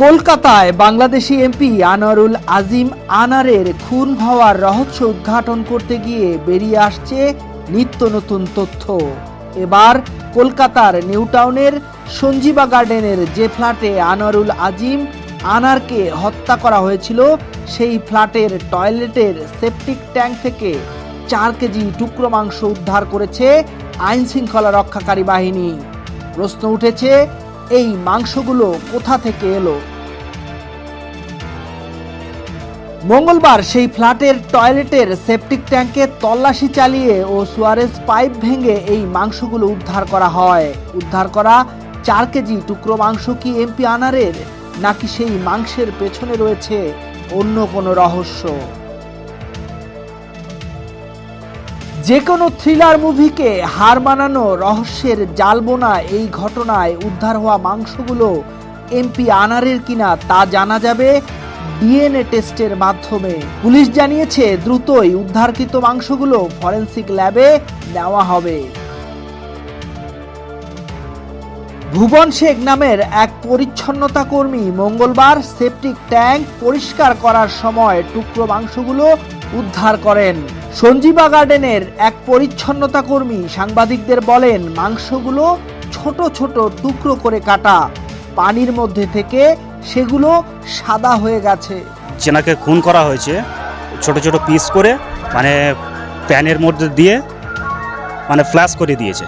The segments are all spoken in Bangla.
কলকাতায় বাংলাদেশি এমপি আনোয়ারুল আজিম আনারের খুন হওয়ার রহস্য উদ্ঘাটন করতে গিয়ে বেরিয়ে আসছে নিত্য নতুন তথ্য। এবার কলকাতার নিউ টাউনের সঞ্জীবা গার্ডেনের যে ফ্ল্যাটে আনোয়ারুল আজিম আনারকে হত্যা করা হয়েছিল, সেই ফ্ল্যাটের টয়লেটের সেপটিক ট্যাঙ্ক থেকে চার কেজি টুকরো মাংস উদ্ধার করেছে আইন শৃঙ্খলা রক্ষাকারী বাহিনী। প্রশ্ন উঠেছে এই মাংসগুলো কোথা থেকে এলো? মঙ্গলবার সেই ফ্ল্যাটের টয়লেটের সেপটিক ট্যাঙ্কে তল্লাশি চালিয়ে ও সুয়ারেজ পাইপ ভেঙে এই মাংসগুলো উদ্ধার করা হয়। উদ্ধার করা চার কেজি টুকরো মাংস কি এমপি আনারের? নাকি সেই মাংসের পেছনে রয়েছে অন্য কোনো রহস্য? যে কোনো থ্রিলার মুভিকে হার মানানো রহস্যের জাল বোনা এই ঘটনায় উদ্ধার হওয়া মাংসগুলো এমপি আনারের কিনা তা জানা যাবে ডিএনএ টেস্টের মাধ্যমে। পুলিশ জানিয়েছে দ্রুতই উদ্ধারকৃত মাংসগুলো ফরেন্সিক ল্যাবে নেওয়া হবে। ভুবন শেখ নামের এক পরিচ্ছন্নতা কর্মী মঙ্গলবার সেপটিক ট্যাঙ্ক পরিষ্কার করার সময় টুকরো মাংসগুলো উদ্ধার করেন। সঞ্জীবা গার্ডেনের এক পরিচ্ছন্নতা কর্মী সাংবাদিকদের বলেন, মাংসগুলো ছোট ছোট টুকরো করে কাটা। পানির মধ্যে থেকে সেগুলো সাদা হয়ে গেছে। যেনাকে খুন করা হয়েছে, ছোট ছোট পিস করে মানে প্যানের মধ্যে দিয়ে মানে ফ্ল্যাশ করে দিয়েছে।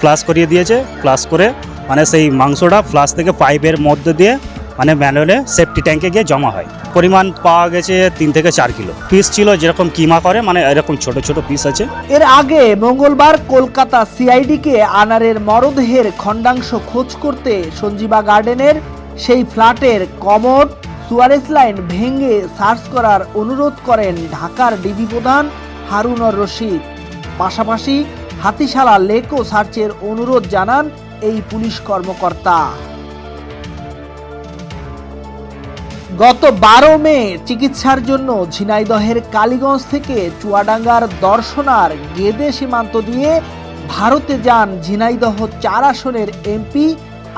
ফ্লাশ করিয়ে দিয়েছে ফ্লাশ করে মানে সেই মাংসটা ফ্লাশ থেকে পাইপের মধ্যে দিয়ে মানে ম্যানুয়ালে সেফটি ট্যাঙ্কে গিয়ে জমা হয়। পরিমাণ পাওয়া গেছে তিন থেকে চার কিলো। পিস ছিল যেরকম কিমা করে মানে এরকম ছোট ছোট পিস আছে। এর আগে মঙ্গলবার কলকাতা সিআইডিকে আনারের মরদেহের খণ্ডাংশ খোঁজ করতে সঞ্জীবা গার্ডেনের সেই ফ্ল্যাটের কমোড সুয়ারেস লাইন ভেঙে সার্চ করার অনুরোধ করেন ঢাকার ডিবি প্রধান হারুনর রশিদ। পাশাপাশি হাতিশালা লেকও সার্চের অনুরোধ জানান এই পুলিশ কর্মকর্তা। গত বারো মে চিকিৎসার জন্য ঝিনাইদহের কালীগঞ্জ থেকে চুয়াডাঙ্গার দর্শনার গেদে সীমান্ত দিয়ে ভারতে যান ঝিনাইদহ চার আসনের এমপি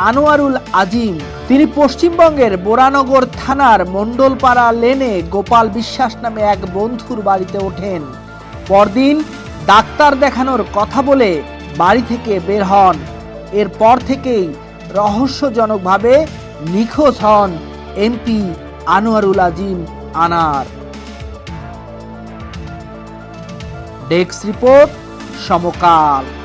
আনোয়ারুল আজিম। তিনি পশ্চিমবঙ্গের বোরানগর থানার মণ্ডলপাড়া লেনে গোপাল বিশ্বাস নামে এক বন্ধুর বাড়িতে ওঠেন। পরদিন ডাক্তার দেখানোর কথা বলে বাড়ি থেকে বের হন। এরপর থেকেই রহস্যজনকভাবে নিখোঁজ হন MP Anwarul Azim Anar. Desk report Samakal.